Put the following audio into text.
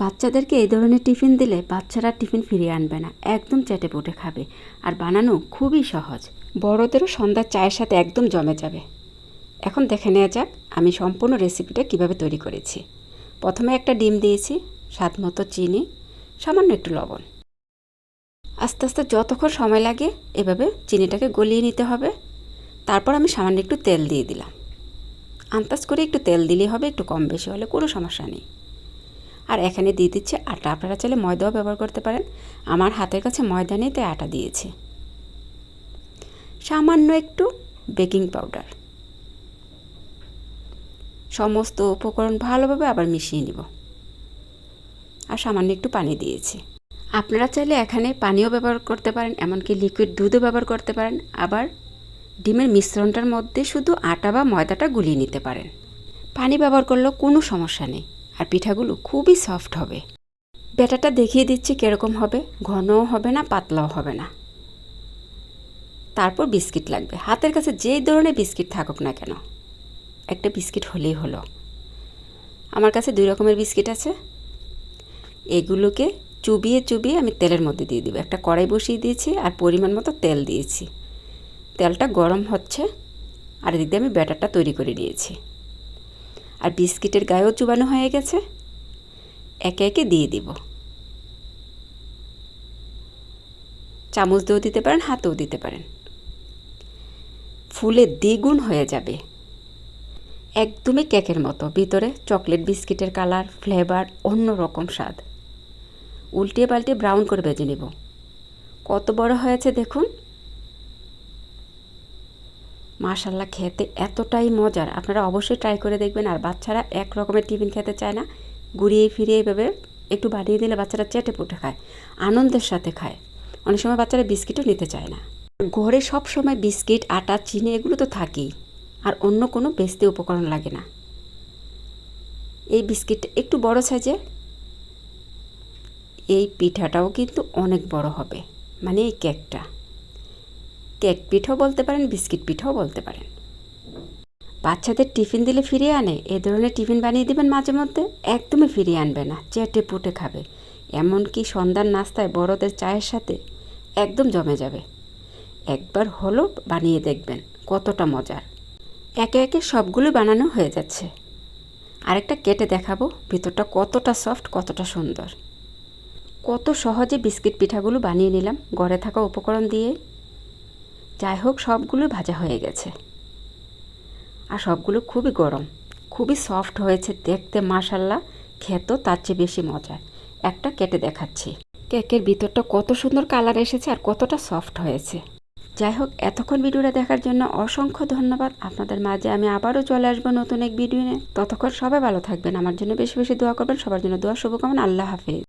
বাচ্চাদেরকে এই ধরনের টিফিন দিলে বাচ্চারা টিফিন ফিরিয়ে আনবে না, একদম চেটে পুটে খাবে। আর বানানো খুবই সহজ। বড়দেরও সন্ধ্যার চায়ের সাথে একদম জমে যাবে। এখন দেখে নেওয়া যাক আমি সম্পূর্ণ রেসিপিটা কীভাবে তৈরি করেছি। প্রথমে একটা ডিম দিয়েছি, স্বাদ মতো চিনি, সামান্য একটু লবণ। আস্তে আস্তে যতক্ষণ সময় লাগে, এভাবে চিনিটাকে গলিয়ে নিতে হবে। তারপর আমি সামান্য একটু তেল দিয়ে দিলাম। আন্দাজ করে একটু তেল দিলেই হবে, একটু কম বেশি হলে কোনো সমস্যা নেই। আর এখানে দিয়ে দিচ্ছে আটা। আপনারা চাইলে ময়দাও ব্যবহার করতে পারেন। আমার হাতের কাছে ময়দা নেই তাই আটা দিয়েছি। সামান্য একটু বেকিং পাউডার। সমস্ত উপকরণ ভালোভাবে আবার মিশিয়ে নিব। আর সামান্য একটু পানি দিয়েছি। আপনারা চাইলে এখানে পানিও ব্যবহার করতে পারেন, এমনকি লিকুইড দুধও ব্যবহার করতে পারেন। আবার ডিমের মিশ্রণটার মধ্যে শুধু আটা বা ময়দাটা গুলিয়ে নিতে পারেন। পানি ব্যবহার করলেও কোনো সমস্যা নেই। আর পিঠাগুলো খুবই সফট হবে। ব্যাটারটা দেখিয়ে দিচ্ছি কীরকম হবে। ঘনও হবে না, পাতলাও হবে না। তারপর বিস্কিট লাগবে। হাতের কাছে যেই ধরনের বিস্কিট থাকুক না কেন, একটা বিস্কিট হলেই হলো। আমার কাছে দুই রকমের বিস্কিট আছে। এগুলোকে চুবিয়ে চুবিয়ে আমি তেলের মধ্যে দিয়ে দিব। একটা কড়াই বসিয়ে দিয়েছি আর পরিমাণ মতো তেল দিয়েছি। তেলটা গরম হচ্ছে আর এদিক দিয়ে আমি ব্যাটারটা তৈরি করে নিয়েছি। আর বিস্কিটের গায়েও চুবানো হয়ে গেছে। একে একে দিয়ে দিব। চামচ দিয়েও দিতে পারেন, হাতেও দিতে পারেন। ফুলে দ্বিগুণ হয়ে যাবে। একদমই কেকের মতো, ভিতরে চকলেট বিস্কিটের কালার, ফ্লেভার অন্য রকম স্বাদ। উল্টিয়ে পাল্টিয়ে ব্রাউন করে বেজে নেব। কত বড় হয়েছে দেখুন। মাশাল্লাহ খেতে এতটাই মজার। আপনারা অবশ্যই ট্রাই করে দেখবেন। আর বাচ্চারা এক রকমের টিফিন খেতে চায় না। ঘুরিয়ে ফিরিয়ে এভাবে একটু বাড়িয়ে দিলে বাচ্চারা চেটে পুটে খায়, আনন্দের সাথে খায়। অনেক সময় বাচ্চারা বিস্কিটও নিতে চায় না। ঘরে সব সময় বিস্কিট, আটা, চিনি এগুলো তো থাকেই। আর অন্য কোনো বেচতে উপকরণ লাগে না। এই বিস্কিট একটু বড় সাইজের, এই পিঠাটাও কিন্তু অনেক বড় হবে। মানে এই কেকটা কেক পিঠাও বলতে পারেন, বিস্কিট পিঠাও বলতে পারেন। বাচ্চাদের টিফিন দিলে ফিরিয়ে আনে, এ ধরনের টিফিন বানিয়ে দেবেন মাঝে মধ্যে, একদমই ফিরিয়ে আনবে না, চেটে পুটে খাবে। এমনকি সন্ধ্যার নাস্তায় বড়দের চায়ের সাথে একদম জমে যাবে। একবার হলো বানিয়ে দেখবেন, কতটা মজার। একে একে সবগুলো বানানো হয়ে যাচ্ছে। আরেকটা কেটে দেখাবো, ভিতরটা কতটা সফট, কতটা সুন্দর। কত সহজে বিস্কিট পিঠাগুলো বানিয়ে নিলাম, ঘরে থাকা উপকরণ দিয়ে। যাই হোক, সবগুলো ভাজা হয়ে গেছে। আর সবগুলো খুবই গরম। খুবই সফট হয়েছে দেখতে, মাশাল্লাহ। খেতো তার চেয়ে বেশি মজার একটা কেটে দেখাচ্ছি। কেকের ভিতরটা কত সুন্দর কালার এসেছে আর কতটা সফট হয়েছে। যাই হোক, এতক্ষণ ভিডিওটা দেখার জন্য অসংখ্য ধন্যবাদ। আপনাদের মাঝে আমি আবারও চলে আসব নতুন এক ভিডিও নিয়ে। ততক্ষণ সবাই ভালো থাকবেন। আমার জন্য বেশি বেশি দোয়া করবেন। সবার জন্য দোয়া, শুভকামনা। আল্লাহ হাফেজ।